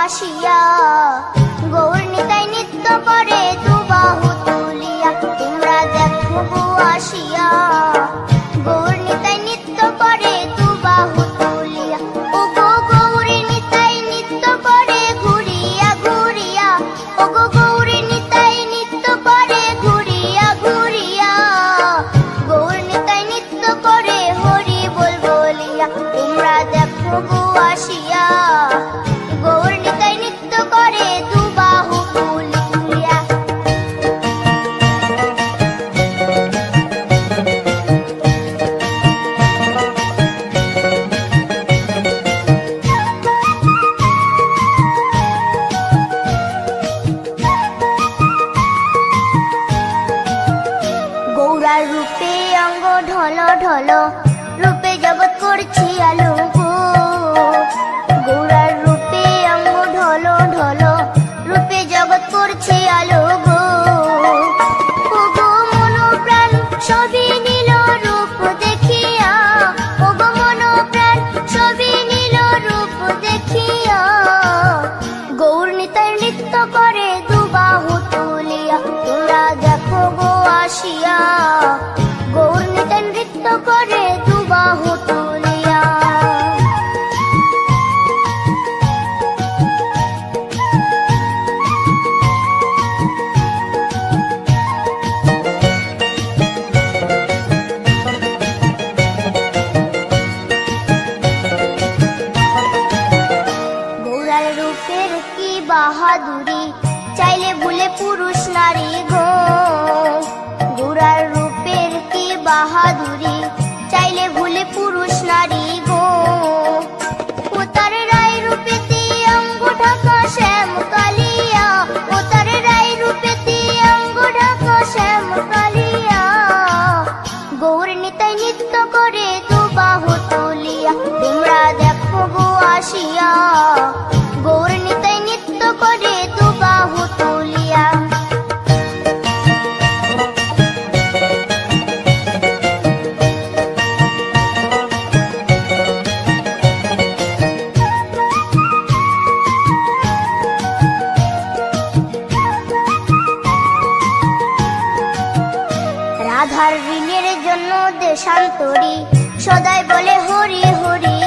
আসিয়া গৌর নিতাই নিত্য করে তুমি তার রূপে অঙ্গ ঢল ঢল, রূপে জগৎ করছি আলো গোড়ার রূপে অঙ্গ ঢল ঢল, রূপে জগৎ করছি আলো चाहले भूले पुरुष नारी শান্তরি সদাই বলে হরি হরি।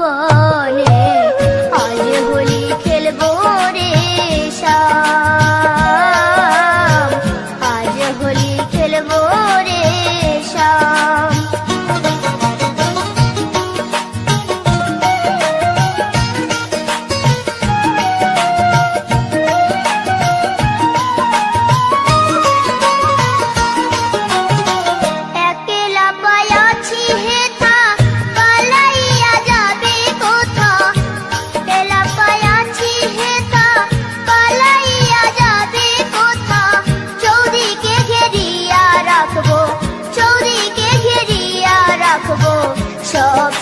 我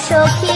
সখী